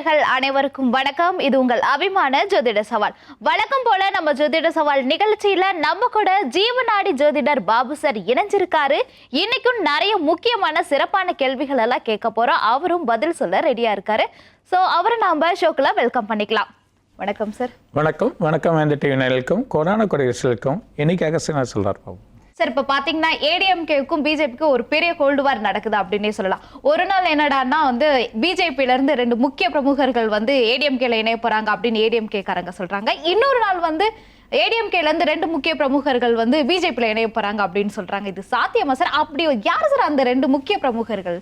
நேயர்கள் அனைவருக்கும் வணக்கம். இது உங்கள் அபிமான ஜோதிட சவால். வழக்கம் போல நம்ம ஜோதிட சவால் நிகழ்ச்சியில நம்ம கூட ஜீவநாடி ஜோதிடர் பாபு சார் இணைஞ்சிருக்காரு. இன்னைக்கும் நிறைய முக்கியமான சிறப்பான கேள்விகள் எல்லாம் கேட்க போறோம். அவரும் பதில் சொல்ல ரெடியா இருக்காரு. ஸோ அவரை நாம ஷோக்குள்ள வெல்கம் பண்ணிக்கலாம். வணக்கம் சார். வணக்கம். வணக்கம் வேந்த டிவி நேயர்களுக்கும் கொரோனா குறைகளுக்கும் இன்னைக்கு சொல்றார் பாபு. சார் இப்போ பார்த்தீங்கன்னா ஏடிஎம்கேவுக்கும் பிஜேபிக்கும் ஒரு பெரிய கோல்டு வார் நடக்குது அப்படின்னே சொல்லலாம். ஒரு நாள் என்னடான்னா வந்து பிஜேபியிலேருந்து ரெண்டு முக்கிய பிரமுகர்கள் வந்து ஏடிஎம்கேல இணைய போறாங்க அப்படின்னு ஏடிஎம்கே காரங்க சொல்றாங்க. இன்னொரு நாள் வந்து ஏடிஎம்கேலேருந்து ரெண்டு முக்கிய பிரமுகர்கள் வந்து பிஜேபியில் இணைய போகிறாங்க அப்படின்னு சொல்கிறாங்க இது சாத்தியமா சார் அப்படி யார் சார் அந்த ரெண்டு முக்கிய பிரமுகர்கள்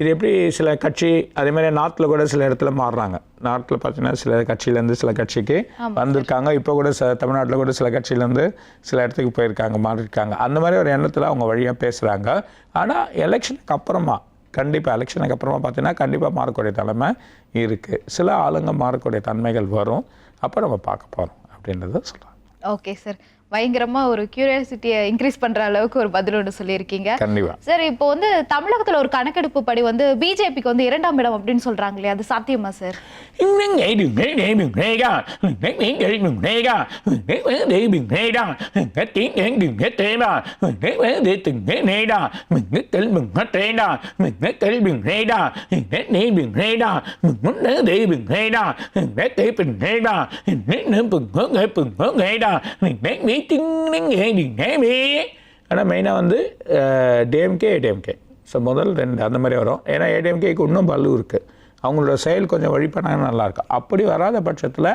இது எப்படி சில கட்சி அதே மாதிரி நார்த்தில் கூட சில இடத்துல மாறுறாங்க. நார்த்தில் பார்த்தீங்கன்னா சில கட்சியிலேருந்து சில கட்சிக்கு வந்திருக்காங்க. இப்போ கூட ச தமிழ்நாட்டில் கூட சில கட்சியிலேருந்து சில இடத்துக்கு போயிருக்காங்க மாறியிருக்காங்க. அந்த மாதிரி ஒரு எண்ணத்தில் அவங்க வழியாக பேசுகிறாங்க ஆனால் எலெக்ஷனுக்கு அப்புறமா கண்டிப்பாக எலெக்ஷனுக்கு அப்புறமா பார்த்தீங்கன்னா கண்டிப்பாக மாறக்கூடிய தலைமை இருக்குது சில ஆளுங்க மாறக்கூடிய தன்மைகள் வரும். அப்போ நம்ம பார்க்க போகிறோம் அப்படின்றத சொல்கிறேன் ஓகே சார் பயங்கரமா ஒரு கியூரியாசிட்டியை இன்க்ரீஸ் பண்ற அளவுக்கு ஒரு பதில் ஒன்று சொல்லியிருக்கீங்க. சார் இப்போ வந்து தமிழகத்துல ஒரு கணக்கெடுப்பு படி வந்து பிஜேபிக்கு வந்து இரண்டாம் இடம் அப்படின்னு சொல்றாங்க இல்லையா அது சாத்தியமா சார் ஆனால் மெயினாக வந்து டிஎம்கே ஏடிஎம்கே ஸோ முதல் ரெண்டு அந்த மாதிரி வரும். ஏன்னா ஏடிஎம்கேக்கு இன்னும் பல்லு இருக்குது அவங்களோட செயல் கொஞ்சம் வழி பண்ணாங்கன்னா நல்லாயிருக்கும் அப்படி வராத பட்சத்தில்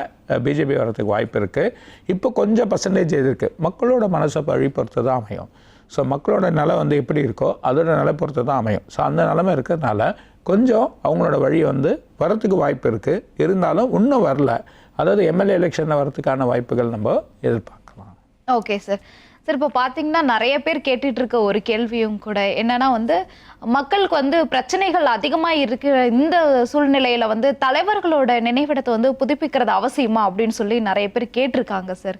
பிஜேபி வரதுக்கு வாய்ப்பு இருக்குது இப்போ கொஞ்சம் பர்சன்டேஜ் இது இருக்குது மக்களோட மனசை வழி பொறுத்து தான் அமையும். ஸோ மக்களோட நிலை வந்து எப்படி இருக்கோ அதோட நிலை பொறுத்து தான் அமையும். ஸோ அந்த நிலைமை இருக்கிறதுனால கொஞ்சம் அவங்களோட வழி வந்து வரத்துக்கு வாய்ப்பு இருக்குது இருந்தாலும் இன்னும் வரல. அதாவது எம்எல்ஏ எலெக்ஷனில் வரதுக்கான வாய்ப்புகள் நம்ம எதிர்பார்க்கலாம் ஓகே சார் சார் இப்போ பார்த்தீங்கன்னா நிறைய பேர் கேட்டுட்டு இருக்க ஒரு கேள்வியும் கூட என்னன்னா வந்து மக்களுக்கு வந்து பிரச்சனைகள் அதிகமாக இருக்கிற இந்த சூழ்நிலையில வந்து தலைவர்களோட நினைவிடத்தை வந்து புதுப்பிக்கிறது அவசியமா அப்படின்னு சொல்லி நிறைய பேர் கேட்டிருக்காங்க sir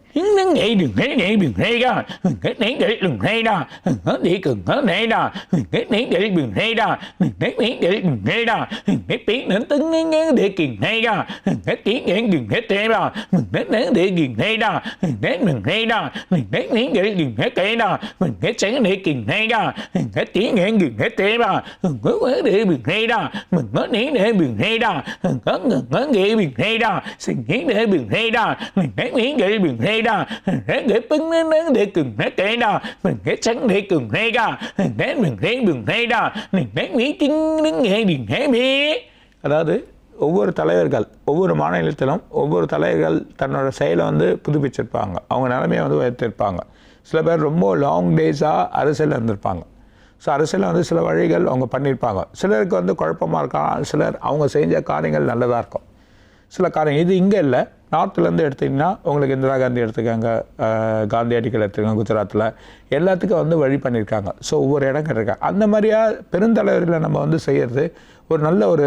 gừng hết tế đó mình hết sáng để gừng hay đó mình hết tiếng nghe gừng hết tế đó mình có quá để gừng hay đó mình có ní để gừng hay đó mình có ngừng có nghĩ gừng hay đó xin nghĩ để gừng hay đó mình hết nghĩ để gừng hay đó mình hết để bưng nó nó để gừng hết tế đó mình hết sáng để gừng hay đó mình hết mình thấy gừng hay đó mình hết nghĩ kinh đến nghe gừng hay biết đó đấy ஒவ்வொரு தலைவர்கள் ஒவ்வொரு மாநிலத்திலும் ஒவ்வொரு தலைவர்கள் தன்னோட செயலை வந்து புதுப்பிச்சிருப்பாங்க. அவங்க நிலைமையை வந்து உயர்த்திருப்பாங்க. சில பேர் ரொம்ப லாங் டேஸாக அரசியலில் இருந்திருப்பாங்க. ஸோ அரசியலில் வந்து சில வழிகள் அவங்க பண்ணியிருப்பாங்க சிலருக்கு வந்து குழப்பமாக இருக்கலாம். சிலர் அவங்க செஞ்ச காரியங்கள் நல்லதாக இருக்கும். சில காரியம் இது இங்கே இல்லை. நார்த்துலேருந்து எடுத்திங்கன்னா உங்களுக்கு இந்திரா காந்தி எடுத்துக்காங்க காந்தி அடிகள் எடுத்துக்காங்க குஜராத்தில் எல்லாத்துக்கும் வந்து வழி பண்ணியிருக்காங்க ஸோ ஒவ்வொரு இடம் கிடைக்காங்க அந்த மாதிரியா பெருந்தலைவர்களை நம்ம வந்து செய்கிறது ஒரு நல்ல ஒரு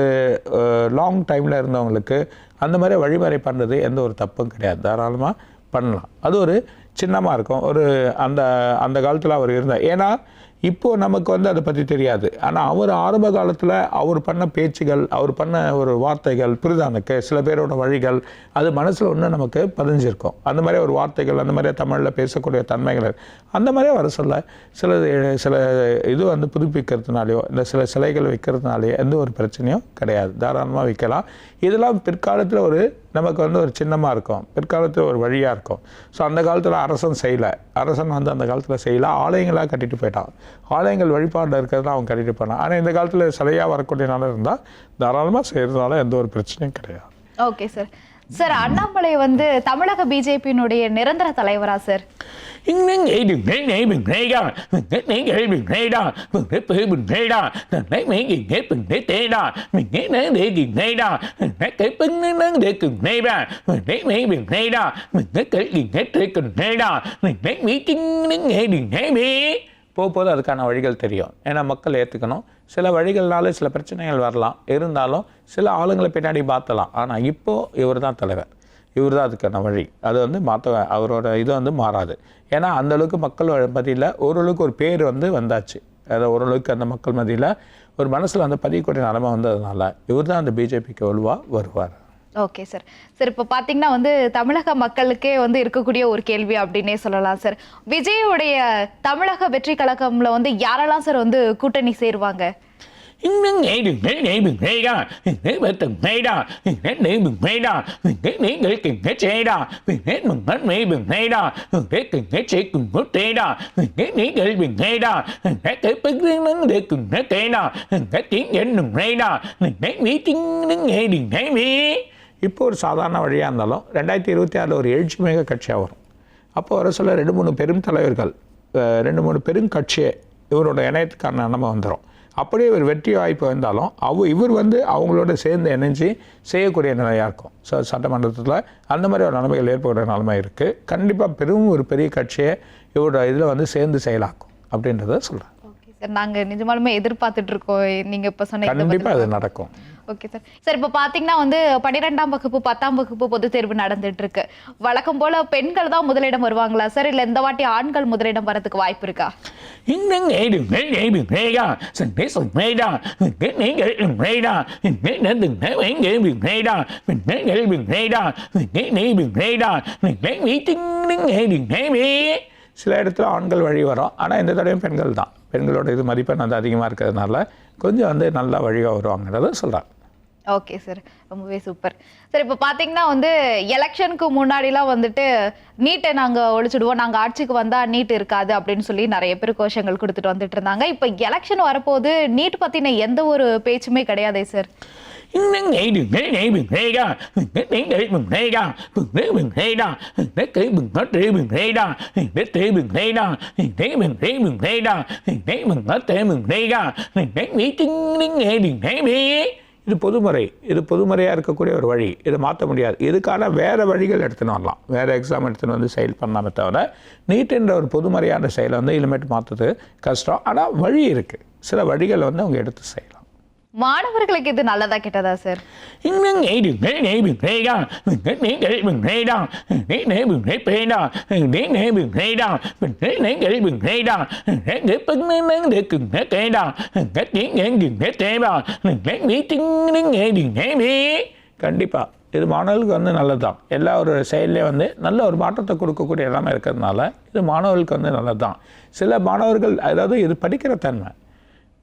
லாங் டைமில் இருந்தவங்களுக்கு அந்த மாதிரி வழிமுறை பண்ணுறது எந்த ஒரு தப்பும் கிடையாது. தாராளமாக பண்ணலாம். அது ஒரு சின்னமாக இருக்கும். ஒரு அந்த அந்த காலத்தில் அவர் இருந்தார். ஏன்னா இப்போ நமக்கு வந்து அதை பற்றி தெரியாது. ஆனால் அவர் ஆரம்ப காலத்தில் அவர் பண்ண பேச்சுகள் அவர் பண்ண ஒரு வார்த்தைகள் புரிதானுக்கு? சில பேரோட வழிகள் அது மனசில் ஒன்று நமக்கு பதிஞ்சிருக்கும். அந்த மாதிரி ஒரு வார்த்தைகள் அந்த மாதிரி தமிழில் பேசக்கூடிய தன்மைகள் அந்த மாதிரியே வர சொல்ல சில சில இது வந்து புதுப்பிக்கிறதுனாலையோ இந்த சில சிலைகள் வைக்கிறதுனாலையோ எந்த ஒரு பிரச்சனையும் கிடையாது. தாராளமாக வைக்கலாம். இதெல்லாம் பிற்காலத்தில் ஒரு நமக்கு வந்து ஒரு சின்னமாக இருக்கும். பிற்காலத்தில் ஒரு வழியாக இருக்கும். ஸோ அந்த காலத்தில் அரசன் செய்யலை. அரசன் வந்து அந்த காலத்தில் செய்யலை. ஆலயங்களாக கட்டிட்டு போயிட்டான். ஆலயங்கள் வழிபாடில் இருக்கிறத அவன் கட்டிட்டு போனான். ஆனால் இந்த காலத்தில் சிலையாக வரக்கூடிய நாள் இருந்தால் தாராளமாக செய்கிறதுனால எந்த ஒரு பிரச்சனையும் கிடையாது. ஓகே சார் சார் அண்ணாமலை வந்து தமிழக பிஜேபியினுடைய நிரந்தர தலைவரா சார்? இன்னும் நெய்டா போக போது அதுக்கான வழிகள் தெரியும். ஏன்னா மக்கள் ஏற்றுக்கணும் சில வழிகள்னால சில பிரச்சனைகள் வரலாம். இருந்தாலும் சில ஆளுங்களை பின்னாடி மாற்றலாம் ஆனால் இப்போது இவர் தான் தலைவர். இவர் தான் அதுக்கான வழி. அது வந்து மாற்ற அவரோட இது வந்து மாறாது. ஏன்னா அந்த அளவுக்கு மக்கள் மத்தியில் ஓரளவுக்கு ஒரு பேர் வந்து வந்தாச்சு. அதாவது ஓரளவுக்கு அந்த மக்கள் மத்தியில் ஒரு மனசில் வந்து பதியக்கூடிய நிலமை வந்ததுனால இவர் தான் அந்த பிஜேபிக்கு வலுவாக வருவார். ஓகே சார் சார் இப்போ பார்த்தீங்கன்னா வந்து தமிழக மக்களுக்கே வந்து இருக்கக்கூடிய ஒரு கேள்வி அப்படின்னே சொல்லலாம் சார் விஜயோடைய தமிழக வெற்றி கழகம்ல வந்து யாரெல்லாம் சார் வந்து கூட்டணி சேருவாங்க? இன்னும் என்னும் இப்போ ஒரு சாதாரண வழியாக இருந்தாலும் ரெண்டாயிரத்தி இருபத்தி ஆறில் ஒரு எழுச்சி மிக கட்சியாக வரும். அப்போ வர சொல்ல ரெண்டு மூணு பெரும் தலைவர்கள் ரெண்டு மூணு பெரும் கட்சியே இவரோட இணையத்துக்கான நிலமை வந்துடும் அப்படியே இவர் வெற்றி வாய்ப்பு வந்தாலும் அவ இவர் வந்து அவங்களோட சேர்ந்து இணைஞ்சு செய்யக்கூடிய நிலையாக இருக்கும். ஸோ சட்டமன்றத்தில் அந்த மாதிரி ஒரு நிலைமைகள் ஏற்படுற நிலைமை இருக்குது கண்டிப்பாக பெரும் ஒரு பெரிய கட்சியை இவரோட இதில் வந்து சேர்ந்து செயலாக்கும் அப்படின்றத சொல்கிறேன் சார் நாங்க நிஜமாலுமே எதிர்பார்த்துட்டு இருக்கோம் நீங்க இப்ப சொன்ன கண்டிப்பாக. அது நடக்கும். ஓகே சார் சார் இப்போ பார்த்தீங்கன்னா வந்து பன்னிரெண்டாம் வகுப்பு பத்தாம் வகுப்பு பொதுத் தேர்வு நடந்துட்டு இருக்கு வழக்கம் போல பெண்கள் தான் முதலிடம் வருவாங்களா சார் இல்ல இந்த வாட்டி ஆண்கள் முதலிடம் வரதுக்கு வாய்ப்பு இருக்கா? நீங்கள் சில இடத்துல ஆண்கள் வழி வரும். ஆனால் இந்த தடவையும் பெண்கள் தான். பெண்களோட இது மதிப்பெண் வந்து அதிகமாக இருக்கிறதுனால கொஞ்சம் வந்து நல்லா வழியாக வருவாங்கிறத சொல்கிறாங்க ஓகே சார் ரொம்பவே சூப்பர் சார் இப்போ பார்த்தீங்கன்னா வந்து எலெக்ஷனுக்கு முன்னாடிலாம் வந்துட்டு நீட்டை நாங்கள் ஒழிச்சிடுவோம். நாங்கள் ஆட்சிக்கு வந்தால் நீட் இருக்காது அப்படின்னு சொல்லி நிறைய பேர் கோஷங்கள் கொடுத்துட்டு வந்துட்டு இருந்தாங்க. இப்போ எலெக்ஷன் வரப்போது நீட் பற்றின எந்த ஒரு பேச்சுமே கிடையாதே சார் இன்னும் நேடு நேபு நேடா நீங்கள் நேடா ra நேடா கைபு hết trị Debu நேடா ra நேபு mỹ நேபு நட்டேபு நேடா đường நேடி mỹ இது பொதுமுறை. இது பொதுமுறையாக இருக்கக்கூடிய ஒரு வழி. இதை மாற்ற முடியாது. இதுக்கான வேறு வழிகள் எடுத்துன்னு வரலாம். வேறு எக்ஸாம் எடுத்துன்னு வந்து செயல் பண்ணாமே தவிர நீட்டுன்ற ஒரு பொதுமுறையான செயலை வந்து இனிமேட்டு மாற்றுறது கஷ்டம். ஆனால் வழி இருக்குது சில வழிகளை வந்து அவங்க எடுத்து செய்யலாம். மாணவர்களுக்கு இது நல்லதா கெட்டதா சார் கண்டிப்பா. மீட்டிங் கண்டிப்பாக இது மாணவர்களுக்கு வந்து நல்லது தான் எல்லா ஒரு செயல்லையும் வந்து நல்ல ஒரு மாற்றத்தை கொடுக்கக்கூடிய எல்லாமே இருக்கிறதுனால இது மாணவர்களுக்கு வந்து நல்லது தான் சில மாணவர்கள் அதாவது இது படிக்கிற தன்மை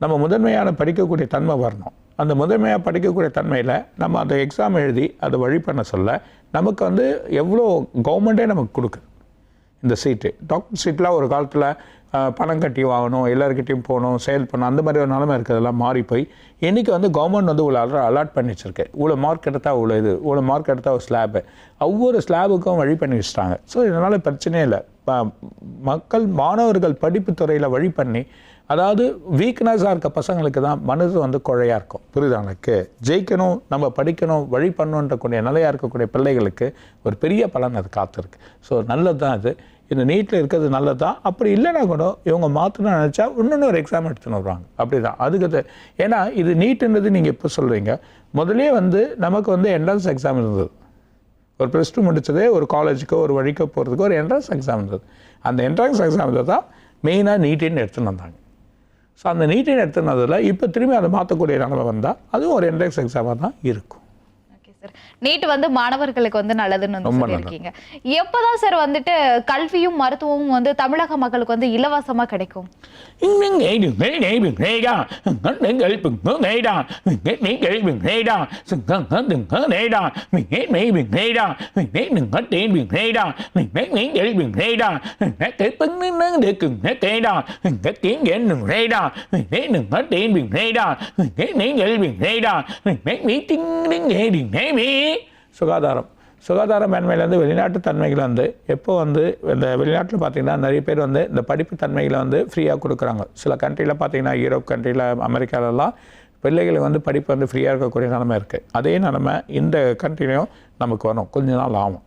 நம்ம முதன்மையான படிக்கக்கூடிய தன்மை வரணும். அந்த முதன்மையாக படிக்கக்கூடிய தன்மையில் நம்ம அந்த எக்ஸாம் எழுதி அதை வழி பண்ண சொல்ல நமக்கு வந்து எவ்வளோ கவர்மெண்ட்டே நமக்கு கொடுக்குது இந்த சீட்டு டாக்டர் சீட்லாம் ஒரு காலத்தில் பணம் கட்டி வாங்கணும் எல்லாருக்கிட்டையும் போகணும் சேல் பண்ணணும் அந்த மாதிரி ஒரு நிலமை இருக்கிறதெல்லாம் மாறி போய் இன்றைக்கி வந்து கவர்மெண்ட் வந்து இவ்வளோ அலா அலாட் பண்ணி வச்சுருக்கு. இவ்வளோ மார்க் எடுத்தால் இவ்வளோ இது இவ்வளோ மார்க் எடுத்தால் ஒரு ஸ்லாபு ஒவ்வொரு ஸ்லாபுக்கும் வழி பண்ணி வச்சுட்டாங்க. ஸோ இதனால் பிரச்சனையே இல்லை. மக்கள் மாணவர்கள் படிப்பு துறையில் வழி பண்ணி அதாவது வீக்னஸாக இருக்க பசங்களுக்கு தான் மனது வந்து குழையாக இருக்கும். புரியுதா எனக்கு? ஜெயிக்கணும் நம்ம படிக்கணும் வழி பண்ணணுன்றக்கூடிய நிலையாக இருக்கக்கூடிய பிள்ளைகளுக்கு ஒரு பெரிய பலன் அது காத்திருக்கு. ஸோ நல்லது தான் இது இந்த நீட்டில் இருக்கிறது நல்லது? தான் அப்படி இல்லைன்னா கூட இவங்க மாற்றணும்னு நினச்சா இன்னொன்று ஒரு எக்ஸாம் எடுத்துன்னு வருவாங்க. அப்படி தான் அதுக்கு அது- ஏன்னா இது நீட்டுன்றது நீங்கள் இப்போ சொல்கிறீங்க முதலே வந்து நமக்கு வந்து என்ட்ரன்ஸ் எக்ஸாம் இருந்தது. ஒரு ப்ளஸ் டூ முடிச்சதே ஒரு காலேஜுக்கோ ஒரு வழிக்கோ போகிறதுக்கோ ஒரு என்ட்ரன்ஸ் எக்ஸாம் இருந்தது. அந்த என்ட்ரன்ஸ் எக்ஸாமில் தான் மெயினாக நீட்டின்னு எடுத்துன்னு வந்தாங்க. ஸோ அந்த நீட்டை எடுத்துனதில் இப்போ திரும்பி அதை மாற்றக்கூடிய நிலமை வந்தால் அதுவும் ஒரு என்ட்ரன்ஸ் எக்ஸாமாக தான் இருக்கும். சார். நீட் வந்து மாணவர்களுக்கு வந்து நல்லதுன்னு வந்து சொல்லியிருக்கீங்க. எப்போதான் சார் வந்துட்டு கல்வியும் மருத்துவமும் வந்து தமிழக மக்களுக்கு வந்து இலவசமா கிடைக்கும்? நீங்கள் நேடா சுகாதாரம். சுகாதார மேன்மையிலேருந்து வெளிநாட்டு தன்மைகள் வந்து எப்போ வந்து இந்த வெளிநாட்டில் பார்த்தீங்கன்னா நிறைய பேர் வந்து இந்த படிப்பு தன்மைகளை வந்து ஃப்ரீயாக கொடுக்குறாங்க. சில கண்ட்ரியில் பார்த்தீங்கன்னா யூரோப் கண்ட்ரியில் அமெரிக்காலலாம் பிள்ளைகளுக்கு வந்து படிப்பு வந்து ஃப்ரீயாக இருக்கக்கூடிய நிலமை இருக்குது அதே நிலமை இந்த கண்ட்ரிலையும் நமக்கு வரும். கொஞ்ச நாள் ஆகும்.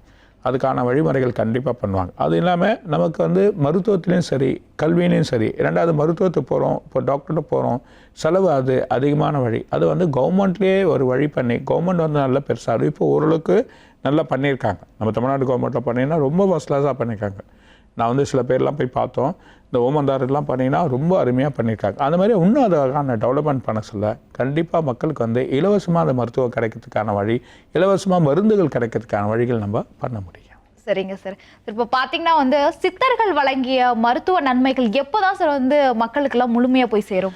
அதுக்கான வழிமுறைகள் கண்டிப்பாக பண்ணுவாங்க. அது இல்லாமல் நமக்கு வந்து மருத்துவத்துலேயும் சரி கல்வியிலையும் சரி ரெண்டாவது மருத்துவத்துக்கு போகிறோம் இப்போ டாக்டர்கிட்ட போகிறோம் செலவு அது அதிகமான வழி. அது வந்து கவர்மெண்ட்லேயே ஒரு வழி பண்ணி கவர்மெண்ட் வந்து நல்லா பெருசாக இப்போ ஓரளவுக்கு நல்லா பண்ணியிருக்காங்க. நம்ம தமிழ்நாடு கவர்மெண்ட்டில் பண்ணிங்கன்னா ரொம்ப ஃபஸ்ட் கிளாஸாக பண்ணியிருக்காங்க. நான் வந்து சில பேர்லாம் போய் பார்த்தோம். இந்த ஓமந்தாரெல்லாம் பண்ணிங்கன்னா ரொம்ப அருமையாக பண்ணியிருக்காங்க அந்த மாதிரி இன்னும் அதுக்கான டெவலப்மெண்ட் பண்ண சொல்ல கண்டிப்பாக மக்களுக்கு வந்து இலவசமாக அந்த மருத்துவம் கிடைக்கிறதுக்கான வழி இலவசமாக மருந்துகள் கிடைக்கிறதுக்கான வழிகள் நம்ம பண்ண முடியும். சரிங்க சார். இப்போ பார்த்தீங்கன்னா வந்து சித்தர்கள் வழங்கிய மருத்துவ நன்மைகள் எப்போதான் சார் வந்து மக்களுக்கெல்லாம் முழுமையாக போய் சேரும்?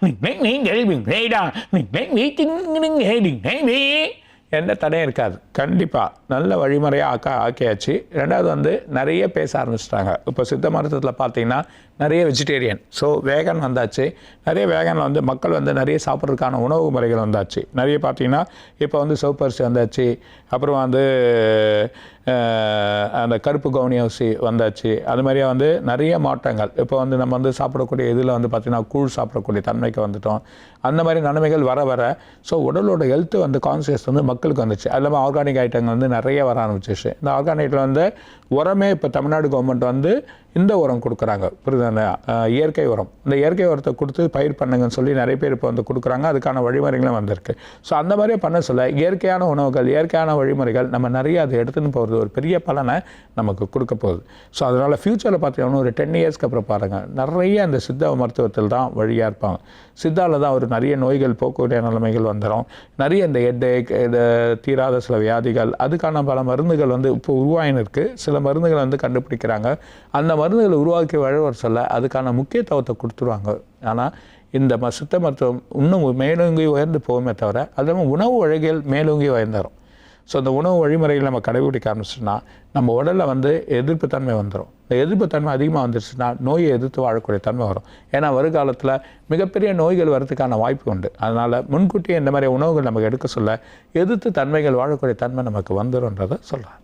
mình mét miếng để mình lê đà mình mét miếng chính đến nghề đừng hé miếng எந்த தடையும் இருக்காது. கண்டிப்பாக நல்ல வழிமுறையாக ஆக்கா ஆக்கியாச்சு. ரெண்டாவது வந்து நிறைய பேச ஆரம்பிச்சிட்டாங்க. இப்போ சித்த மருத்துவத்தில் பார்த்தீங்கன்னா நிறைய வெஜிடேரியன் ஸோ வேகன் வந்தாச்சு. நிறைய வேகனில் வந்து மக்கள் வந்து நிறைய சாப்பிட்றதுக்கான உணவு முறைகள் வந்தாச்சு. நிறைய பார்த்தீங்கன்னா இப்போ வந்து சிவப்பரிசி வந்தாச்சு. அப்புறம் வந்து அந்த கருப்பு கவுனி அரிசி வந்தாச்சு. அது மாதிரியே வந்து நிறைய மாற்றங்கள். இப்போ வந்து நம்ம வந்து சாப்பிடக்கூடிய இதில் வந்து பார்த்திங்கன்னா கூழ் சாப்பிடக்கூடிய தன்மைக்கு வந்துட்டோம். அந்த மாதிரி நன்மைகள் வர வர ஸோ உடலோட ஹெல்த்து வந்து கான்சியஸ் வந்து மக்களுக்கு வந்துச்சு. அது இல்லாமல் ஆர்கானிக் ஐட்டங்கள் வந்து நிறைய வர ஆரம்பிச்சிச்சு இந்த ஆர்கானிக்கில் வந்து உரமே இப்போ தமிழ்நாடு கவர்மெண்ட் வந்து இந்த உரம் கொடுக்குறாங்க. புரியுதுங்க இயற்கை உரம். இந்த இயற்கை உரத்தை கொடுத்து பயிர் பண்ணுங்கன்னு சொல்லி நிறைய பேர் இப்போ வந்து கொடுக்குறாங்க. அதுக்கான வழிமுறைகளும் வந்திருக்கு. ஸோ அந்த மாதிரியே பண்ண சொல்ல இயற்கையான உணவுகள் இயற்கையான வழிமுறைகள் நம்ம நிறைய அதை எடுத்துன்னு போகிறது ஒரு பெரிய பலனை நமக்கு கொடுக்க போகுது. ஸோ அதனால் ஃப்யூச்சரில் பார்த்தீங்கன்னா ஒரு டென் இயர்ஸ்க்கு அப்புறம் பாருங்கள் நிறைய அந்த சித்த மருத்துவத்தில் தான் வழியாக இருப்பாங்க. சித்தாவில் தான் ஒரு நிறைய நோய்கள் போக்கக்கூடிய நிலைமைகள் வந்துடும் நிறைய இந்த ஹெட்டேக் இது தீராத சில வியாதிகள் அதுக்கான பல மருந்துகள் வந்து இப்போ உருவாயின்னு இருக்குது சில மருந்துகள் வந்து கண்டுபிடிக்கிறாங்க. அந்த மருந்துகளை உருவாக்கி வழவர் சொல்ல அதுக்கான முக்கியத்துவத்தை கொடுத்துருவாங்க. ஆனால் இந்த ம சித்த மருத்துவம் இன்னும் மேலோங்கி உயர்ந்து போகுமே தவிர அது உணவு வழிகள் மேலோங்கி உயர்ந்துடும் ஸோ அந்த உணவு வழிமுறைகளை நம்ம கடைபிடிக்க ஆரம்பிச்சோன்னா நம்ம உடலில் வந்து எதிர்ப்பு தன்மை வந்துடும் இந்த எதிர்ப்பு தன்மை அதிகமாக வந்துருச்சுன்னா நோயை எதிர்த்து வாழக்கூடிய தன்மை வரும். ஏன்னா வருங்காலத்தில் மிகப்பெரிய நோய்கள் வரதுக்கான வாய்ப்பு உண்டு. அதனால் முன்கூட்டியே இந்த மாதிரி உணவுகள் நமக்கு எடுக்க சொல்ல எதிர்த்து தன்மைகள் வாழக்கூடிய தன்மை நமக்கு வந்துடும்ன்றதை சொல்கிறேன்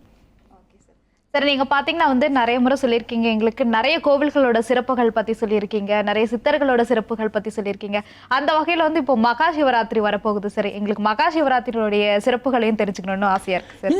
சார் நீங்கள் பார்த்தீங்கன்னா வந்து நிறைய முறை சொல்லியிருக்கீங்க எங்களுக்கு நிறைய கோவில்களோட சிறப்புகள் பற்றி சொல்லியிருக்கீங்க நிறைய சித்தர்களோட சிறப்புகள் பற்றி சொல்லியிருக்கீங்க அந்த வகையில் வந்து இப்போ மகா சிவராத்திரி வரப்போகுது சார் எங்களுக்கு மகா சிவராத்திரியோடைய சிறப்புகளையும் தெரிஞ்சுக்கணும்னு ஆசையாக இருக்கு சார்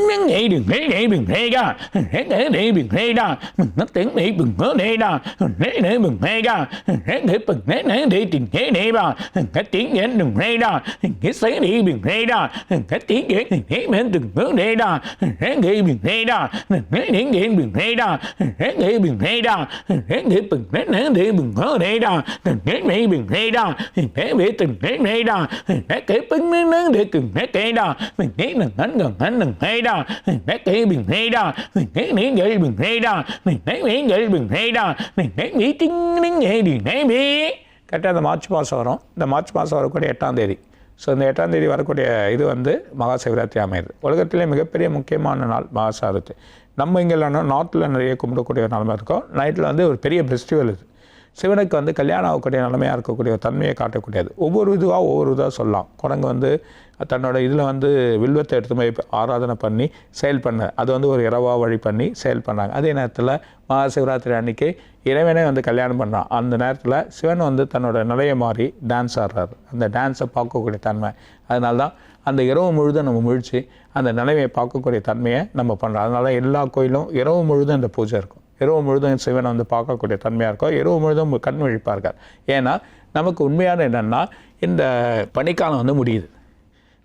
கரெக்டாக இந்த மார்ச் மாதம் வரும் இந்த மார்ச் மாதம் வரக்கூடிய எட்டாம் தேதி ஸோ இந்த எட்டாம் தேதி வரக்கூடிய இது வந்து மகா சிவராத்திரி அமையுது உலகத்திலே மிகப்பெரிய முக்கியமான நாள் மகா சிவராத்திரி நம்ம இங்கே இல்லைன்னா நார்த்தில் நிறைய கும்பிடக்கூடிய நிலமை இருக்கும். நைட்டில் வந்து ஒரு பெரிய ஃபெஸ்டிவல் இது. சிவனுக்கு வந்து கல்யாணம் ஆகக்கூடிய நிலைமையாக இருக்கக்கூடிய தன்மையை காட்டக்கூடியது. ஒவ்வொரு இதுவாக ஒவ்வொரு இதாக சொல்லலாம். குரங்கு வந்து தன்னோட இதில் வந்து வில்வத்தை எடுத்து போய் ஆராதனை பண்ணி செயல் பண்ண அது வந்து ஒரு இரவா வழி பண்ணி செயல் பண்ணாங்க. அதே நேரத்தில் மகா சிவராத்திரி அன்னைக்கு இறைவனே வந்து கல்யாணம் பண்ணுறான் அந்த நேரத்தில் சிவன் வந்து தன்னோட நிலையை மாறி டான்ஸ் ஆடுறாரு. அந்த டான்ஸை பார்க்கக்கூடிய தன்மை. அதனால தான் அந்த இரவு முழுதும் நம்ம முழிச்சு அந்த நிலைமையை பார்க்கக்கூடிய தன்மையை நம்ம பண்ணுறோம் அதனால எல்லா கோயிலும் இரவு முழுதும் இந்த பூஜை இருக்கும். இரவு முழுதும் சிவனை வந்து பார்க்கக்கூடிய தன்மையாக இருக்கும் இரவு முழுதும் கண் விழிப்பார்கள். ஏன்னா நமக்கு உண்மையான என்னென்னா இந்த பனிக்காலம் வந்து முடியுது.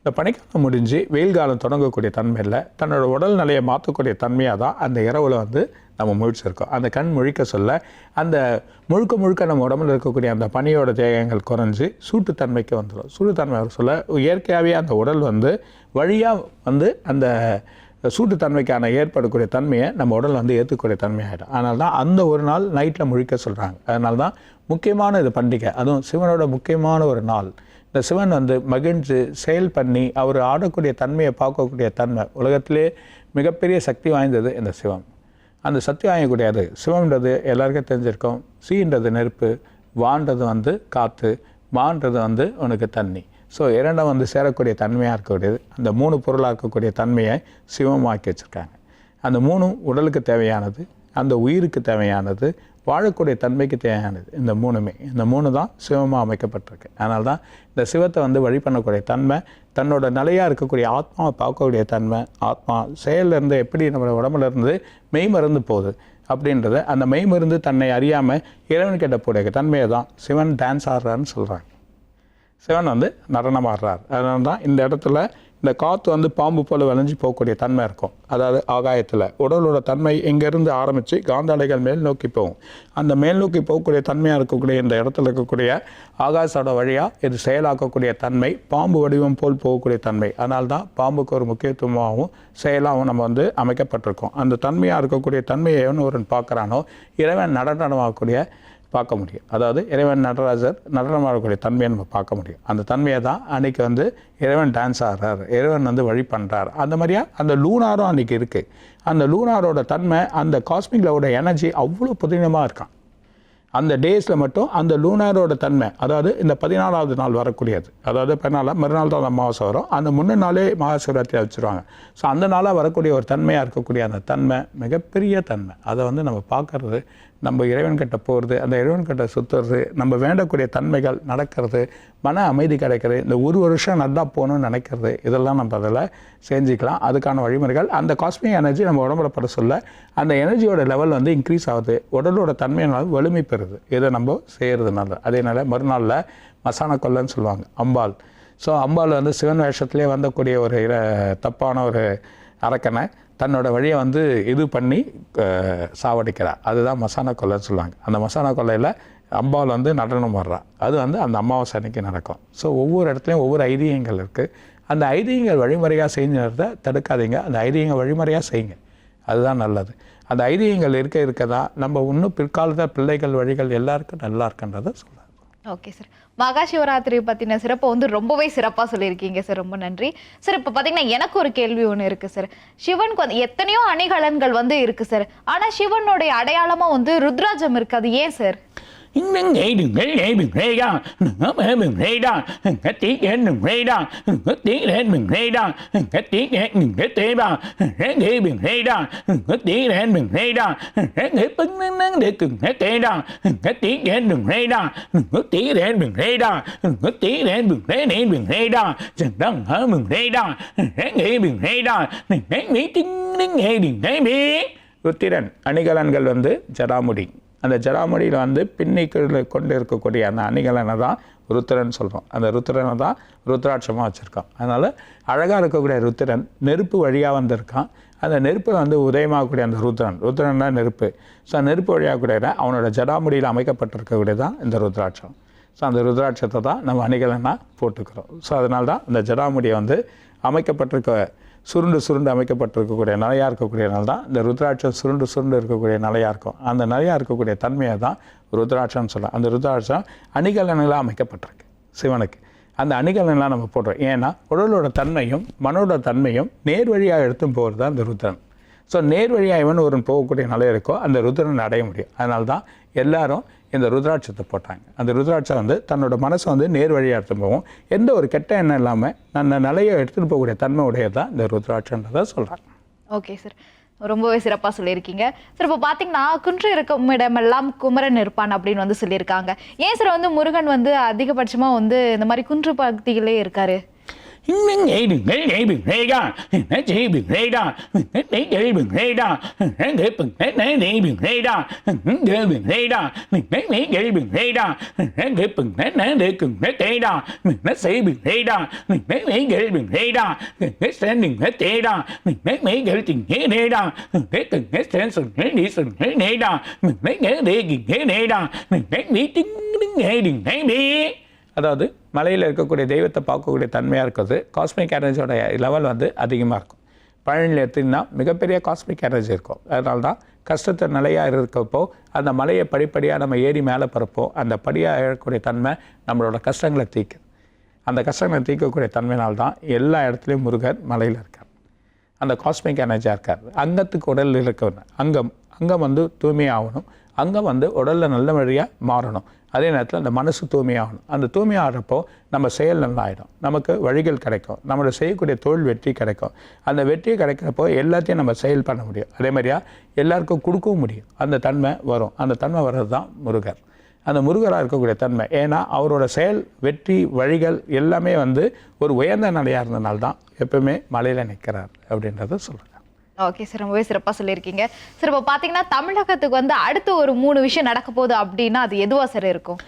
இந்த பனிக்காலம் முடிஞ்சு வெயில் காலம் தொடங்கக்கூடிய தன்மையில் தன்னோட உடல் நிலையை மாற்றக்கூடிய தன்மையாக தான் அந்த இரவில் வந்து நம்ம முழிச்சிருக்கோம். அந்த கண் முழிக்க சொல்ல அந்த முழுக்க முழுக்க நம்ம உடம்புல இருக்கக்கூடிய அந்த பனியோட தேகங்கள் குறைஞ்சி சூட்டுத்தன்மைக்கு வந்துடும் சூட்டுத்தன்மை சொல்ல இயற்கையாகவே அந்த உடல் வந்து வழியாக வந்து அந்த சூட்டுத்தன்மைக்கான ஏற்படக்கூடிய தன்மையை நம்ம உடல் வந்து ஏற்றுக்கூடிய தன்மையாகிடும் அதனால தான் அந்த ஒரு நாள் நைட்டில் முழிக்க சொல்கிறாங்க அதனால தான் முக்கியமான இது பண்டிகை. அதுவும் சிவனோட முக்கியமான ஒரு நாள். இந்த சிவன் வந்து மகிழ்ந்து செயல் பண்ணி அவர் ஆடக்கூடிய தன்மையை பார்க்கக்கூடிய தன்மை உலகத்திலே மிகப்பெரிய சக்தி வாய்ந்தது இந்த சிவம். அந்த சக்தி வாங்கக்கூடியது சிவம்ன்றது எல்லாருக்கும் தெரிஞ்சிருக்கோம். சீன்றது நெருப்பு வான்றது வந்து காற்று மான்றது வந்து உனக்கு தண்ணி. ஸோ இரண்டும் வந்து சேரக்கூடிய தன்மையாக இருக்கக்கூடியது. அந்த மூணு பொருளாக இருக்கக்கூடிய தன்மையை சிவமாக்கி வச்சுருக்காங்க. அந்த மூணும் உடலுக்கு தேவையானது அந்த உயிருக்கு தேவையானது வாழக்கூடிய தன்மைக்கு தேவையானது இந்த மூணுமே. இந்த மூணு தான் சிவமாக அமைக்கப்பட்டிருக்கு. அதனால தான் இந்த சிவத்தை வந்து வழி பண்ணக்கூடிய தன்மை தன்னோட நிலையாக இருக்கக்கூடிய ஆத்மாவை பார்க்கக்கூடிய தன்மை ஆத்மா செயல்ல இருந்து எப்படி நம்மளோட உடம்புலேருந்து மெய் மருந்து போகுது அப்படின்றத அந்த மெய் மருந்து தன்னை அறியாமல் இறைவன் கிட்ட தன்மையை தான் சிவன் டான்ஸ் ஆடுறான்னு சொல்கிறாங்க சிவன் வந்து நடனம் ஆடுறார் அதனால தான் இந்த இடத்துல இந்த காற்று வந்து பாம்பு போல் விளைஞ்சு போகக்கூடிய தன்மை இருக்கும். அதாவது ஆகாயத்தில். உடலோட தன்மை இங்கேருந்து ஆரம்பித்து காந்தாலைகள் மேல் நோக்கி போகும். அந்த மேல் நோக்கி போகக்கூடிய தன்மையாக இருக்கக்கூடிய இந்த இடத்துல இருக்கக்கூடிய ஆகாசோட வழியாக இது செயலாக்கக்கூடிய தன்மை பாம்பு வடிவம் போல் போகக்கூடிய தன்மை. அதனால தான் பாம்புக்கு ஒரு முக்கியத்துவமாகவும் செயலாகவும் நம்ம வந்து அமைக்கப்பட்டிருக்கோம். அந்த தன்மையாக இருக்கக்கூடிய தன்மையை எவன் ஒருவன் பார்க்குறானோ இறைவன் நடனமாகக்கூடிய பார்க்க முடியும். அதாவது இறைவன் நடராஜர் நடனம் ஆடக்கூடிய தன்மையை நம்ம பார்க்க முடியும். அந்த தன்மையை தான் அன்றைக்கி வந்து இறைவன் டான்ஸ் ஆடுறார். இறைவன் வந்து வழி பண்ணுறார் அந்த மாதிரியா? அந்த லூனாரும் அன்றைக்கி இருக்குது அந்த லூனாரோட தன்மை அந்த காஸ்மிக்லோட எனர்ஜி அவ்வளோ புதினமாக இருக்கான். அந்த டேஸில் மட்டும் அந்த லூனாரோட தன்மை அதாவது இந்த பதினாலாவது நாள் வரக்கூடியது. அதாவது பதினாலாம் மறுநாள் தான் அமாவாசை வரும். அந்த முன்ன நாளே மகாசிவராத்திரி வச்சுருவாங்க ஸோ அந்த நாளாக வரக்கூடிய ஒரு தன்மையாக இருக்கக்கூடிய அந்த தன்மை மிகப்பெரிய தன்மை. அதை வந்து நம்ம பார்க்கறது நம்ம இறைவன்கிட்ட போகிறது அந்த இறைவன்கிட்ட சுற்றுறது நம்ம வேண்டக்கூடிய தன்மைகள் நடக்கிறது மன அமைதி கிடைக்கிறது இந்த ஒரு வருஷம் நல்லா போகணும்னு நினைக்கிறது இதெல்லாம் நம்ம அதில் செஞ்சுக்கலாம். அதுக்கான வழிமுறைகள் அந்த காஸ்மிக் எனர்ஜி நம்ம உடம்புல பட சொல்ல அந்த எனர்ஜியோட லெவல் வந்து இன்க்ரீஸ் ஆகுது. உடலோட தன்மையினால் வலிமை பெறுது. இதை நம்ம செய்கிறதுனால அதேனால மறுநாளில் மசான கொல்லன்னு சொல்லுவாங்க அம்பாள். ஸோ அம்பாள் வந்து சிவன் வேஷத்துலேயே வந்தக்கூடிய ஒரு இர- தப்பான ஒரு அரக்கனை. தன்னோட வழியை வந்து இது பண்ணி அஹ், சாவடிக்கிறா அதுதான் மசானா கொல்லைன்னு சொல்லுவாங்க. அந்த மசானா கொல்லையில் அம்பாவில் வந்து நடனம் வர்றா அது வந்து அந்த அமாவாசை அன்னைக்கு நடக்கும். ஸோ ஒவ்வொரு இடத்துலையும் ஒவ்வொரு ஐதீகங்கள் இருக்குது அந்த ஐதீகங்கள் வழிமுறையாக செஞ்சுறத தடுக்காதீங்க. அந்த ஐதீகங்கள் வழிமுறையாக செய்யுங்க. அதுதான் நல்லது. அந்த ஐதீகங்கள் இருக்க இருக்க தான் நம்ம இன்னும் பிற்காலத்தில் பிள்ளைகள் வழிகள் எல்லாருக்கும் நல்லா இருக்குன்றதை சொல்லலாம் ஓகே சார் மகா சிவராத்திரி பற்றின சிறப்பை வந்து ரொம்பவே சிறப்பாக சொல்லியிருக்கீங்க சார் ரொம்ப நன்றி. சார் இப்போ பார்த்தீங்கன்னா எனக்கு ஒரு கேள்வி ஒன்று இருக்குது சார் சிவனுக்கு வந்து எத்தனையோ அணிகலன்கள் வந்து இருக்குது சார் ஆனால் சிவனுடைய அடையாளமாக வந்து ருத்ராஜம் இருக்குது அது ஏன் sir Đừng nghĩ đừng nghĩ để đừng rê ra Ngất mẹ đừng rê ra Ngất tiếng đến đừng rê ra Ngất tiếng đến đừng rê ra Ngất tiếng đến đừng rê tê ra Rẽ nghĩ đừng rê ra Ngất tiếng đến đừng rê ra Rẽ nghĩ bưng nâng nâng để cừng rẽ tê ra Ngất tiếng đến đừng rê ra Ngất tiếng đến đừng rê ra Ngất tiếng đến đừng rê đến đừng rê ra Chẳng đăng hở đừng rê ra Rẽ nghĩ đừng rê ra Rẽ nghĩ tiếng đừng nghe đừng rê biết Rudran அணிகலன்கள் வந்து ஜடாமுடி அந்த ஜடாமுடியில் வந்து பின்னிக்கு கொண்டு இருக்கக்கூடிய அந்த அணிகலனை தான் ருத்திரன் சொல்கிறோம் அந்த ருத்திரனை தான் ருத்ராட்சமாக வச்சுருக்கோம் அதனால் அழகாக இருக்கக்கூடிய ருத்திரன் நெருப்பு வழியாக வந்திருக்கான். அந்த நெருப்பு வந்து உதயமாகக்கூடிய அந்த ருத்ரன். ருத்ரன்னா நெருப்பு. ஸோ நெருப்பு வழியாக கூடிய அவனோட ஜடாமுடியில் அமைக்கப்பட்டிருக்கக்கூடிய தான் இந்த ருத்ராட்சம். ஸோ அந்த ருத்ராட்சத்தை தான் நம்ம அணிகலனாக போட்டுக்கிறோம். ஸோ அதனால தான் இந்த ஜடாமுடியை வந்து அமைக்கப்பட்டிருக்க சுருண்டு சுருண்டு அமைக்கப்பட்டிருக்கக்கூடிய நிலையாக இருக்கக்கூடியனால தான் இந்த ருத்ராட்சம் சுருண்டு சுருண்டு இருக்கக்கூடிய நிலையாக இருக்கும். அந்த நிலையாக இருக்கக்கூடிய தன்மையை தான் ருத்ராட்சம்னு சொல்லலாம் அந்த ருத்ராட்சம் அணிகலன்களாக அமைக்கப்பட்டிருக்கு சிவனுக்கு. அந்த அணிகலன்லாம் நம்ம போடுறோம் ஏன்னா உடலோட தன்மையும் மனோட தன்மையும் நேர் வழியாக எடுத்தும் போகிறது தான் இந்த ருத்ரன். ஸோ நேர் வழியாக இவன் ஒருவன் போகக்கூடிய நிலை இருக்கோ அந்த ருத்ரன் அடைய முடியும். அதனால தான் எல்லாரும் இந்த ருத்ராட்சத்தை போட்டாங்க. அந்த ருத்ராட்சம் வந்து தன்னோட மனசை வந்து நேர் வழியாக போகும். எந்த ஒரு கெட்ட எண்ணம் இல்லாமல் நான் நிலையை எடுத்துகிட்டு போகக்கூடிய தன்மை உடையது தான் இந்த ருத்ராட்சன்றதை சொல்கிறாங்க ஓகே சார் ரொம்பவே சிறப்பாக சொல்லியிருக்கீங்க. சார் இப்போ பார்த்தீங்கன்னா குன்று இருக்கும் இடமெல்லாம் குமரன் இருப்பான் அப்படின்னு வந்து சொல்லியிருக்காங்க. ஏன் சார் வந்து முருகன் வந்து அதிகபட்சமாக வந்து இந்த மாதிரி குன்று பகுதிகளே இருக்காரு? Mình mấy đừng đi, để đừng rê ra Nó chỉ đừng rê ra Nó để để đừng rê ra Nó để đừng để để để đừng rê ra Nó để đừng rê ra Nó để để để đừng rê ra Nó để đừng để để để đừng để tê ra Nó sẽ đừng rê ra Nó để để để đừng rê ra Nó sẽ đừng đi sừng để rê ra Nó để đừng rê nghe nghe đi அதாவது மலையில் இருக்கக்கூடிய தெய்வத்தை பார்க்கக்கூடிய தன்மையாக இருக்கிறது. Cosmic எனர்ஜியோட level வந்து அதிகமாக இருக்கும். பழனியில் எடுத்திங்கன்னா மிகப்பெரிய காஸ்மிக் எனர்ஜி இருக்கும். அதனால தான் கஷ்டத்தை நிலையாக இருக்கப்போ அந்த மலையை படிப்படியாக நம்ம ஏறி மேலே பரப்போம் அந்த படியாக ஏறக்கூடிய தன்மை நம்மளோட கஷ்டங்களை தீக்குது. அந்த கஷ்டங்களை தீர்க்கக்கூடிய தன்மையினால் தான் எல்லா இடத்துலையும் முருகர் மலையில் இருக்கார். அந்த காஸ்மிக் எனர்ஜியாக இருக்கார். அங்கத்துக்கு உடலில் இருக்கணும் அங்கம். அங்கம் வந்து தூய்மையாகணும். அங்கம் வந்து உடலில் நல்ல வழியாக மாறணும். அதே நேரத்தில் அந்த மனசு தூய்மையாகணும். அந்த தூய்மையாகிறப்போ நம்ம செயல் நல்லாயிடும். நமக்கு வழிகள் கிடைக்கும். நம்மளோட செய்யக்கூடிய தொழில் வெற்றி கிடைக்கும். அந்த வெற்றி கிடைக்கிறப்போ எல்லாத்தையும் நம்ம செயல் பண்ண முடியும். அதே மாதிரியா எல்லாருக்கும் கொடுக்கவும் முடியும். அந்த தன்மை வரும். அந்த தன்மை வர்றது தான் முருகர். அந்த முருகராக இருக்கக்கூடிய தன்மை. ஏன்னா அவரோட செயல் வெற்றி வழிகள் எல்லாமே வந்து ஒரு உயர்ந்த நிலையாக இருந்தனால தான் எப்பவுமே மலையில் நிற்கிறார் அப்படின்றத சொல்கிறேன் ஓகே சார் ரொம்பவே சிறப்பாக சொல்லியிருக்கீங்க. சார் இப்போ பார்த்தீங்கன்னா தமிழகத்துக்கு வந்து அடுத்து ஒரு மூணு விஷயம் நடக்க போகுது அப்படின்னா அது எதுவாக சார் இருக்கும்?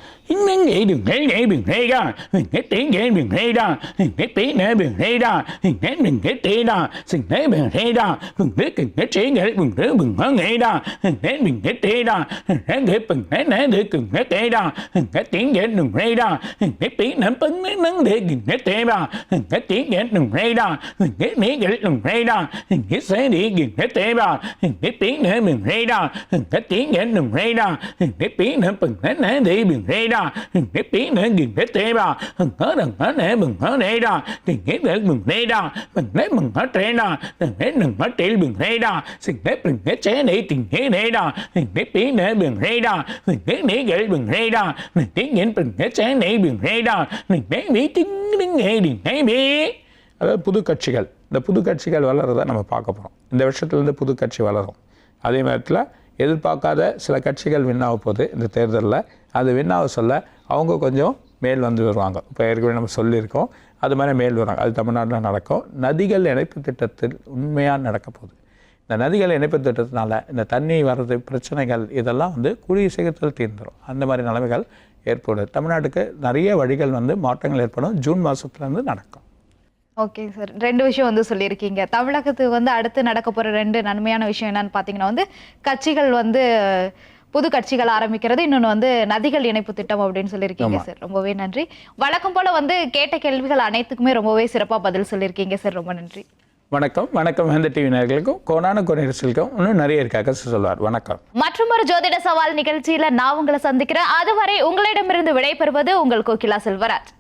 Nên nghĩ đừng thấy nghĩ đừng thấy ra tiếng nữa mình thấy ra hết tiếng nữa mình thấy đó Nghe đừng tiếng nữa mình nghe nữa thì mình Đừng đó đừng nghe tiếng nữa đừng hết đừng nghe nghe ra Nghe đừng nghe tiếng ra Nghe nghe đừng nghe nữa mình đừng nghe tiếng ra Nghe tiếng nghe đừng thấy ra Nghe tiếng nắm bấn nghe đó để đừng nghe tiếng ra Nghe tiếng nghe đừng thấy ra Nghe tiếng nghe đừng thấy đó Nghe hết đi đừng nghe tiếng ra Nghe tiếng nghe đừng hết ra Nghe tiếng nghe đừng thấy ra Nghe tiếng nữa bấn nghe nắng để thấy ra Nghe tiếng nghe đừng nghe trẻ ra Đừng nghe đừng ngỡ trẻ bừng tiếng tiếng nghe đừng nghe biết அதாவது புது கட்சிகள் இந்த புது கட்சிகள் வளர்றதை நம்ம பார்க்க போகிறோம் இந்த வருஷத்துலேருந்து புது கட்சி வளரும். அதே நேரத்தில் எதிர்பார்க்காத சில கட்சிகள் வின்னாக போகுது இந்த தேர்தலில். அது வின்னாக சொல்ல அவங்க கொஞ்சம் மேல் வந்து வருவாங்க. இப்போ ஏற்கனவே நம்ம சொல்லியிருக்கோம். அது மாதிரி மேல் வருவாங்க. அது தமிழ்நாட்டில் நடக்கும். நதிகள் இணைப்பு திட்டத்தில் உண்மையாக நடக்க போகுது. இந்த நதிகள் இணைப்பு திட்டத்தினால இந்த தண்ணி வர்றது பிரச்சனைகள் இதெல்லாம் வந்து கூடிய சீக்கிரத்தில் தீர்ந்துடும் அந்த மாதிரி நிலைமைகள் ஏற்படும் தமிழ்நாட்டுக்கு நிறைய வழிகள் வந்து மாற்றங்கள் ஏற்படும். ஜூன் மாதத்துலேருந்து நடக்கும். ஓகே சார் ரெண்டு விஷயம் வந்து சொல்லியிருக்கீங்க. தமிழகத்துக்கு வந்து அடுத்து நடக்க போற ரெண்டு நன்மையான விஷயம் என்னன்னு பார்த்தீங்கன்னா வந்து கட்சிகள் வந்து புது கட்சிகள் ஆரம்பிக்கிறது இன்னொன்று வந்து நதிகள் இணைப்பு திட்டம் அப்படின்னு சொல்லியிருக்கீங்க சார் ரொம்பவே நன்றி. வழக்கம் போல வந்து கேட்ட கேள்விகள் அனைத்துக்குமே ரொம்பவே சிறப்பாக பதில் சொல்லியிருக்கீங்க சார் ரொம்ப நன்றி. வணக்கம். வணக்கம் வேந்த டிவி நேயர்களுக்கும். கோனான கொரிசலுக்கும் இன்னும் நிறைய இருக்காக சொல்வார். வணக்கம். மற்றும் ஒரு ஜோதிட சவால் நிகழ்ச்சியில நான் உங்களை சந்திக்கிறேன். அதுவரை உங்களிடமிருந்து விடைபெறுவது உங்கள் கோகிலா செல்வராஜ்.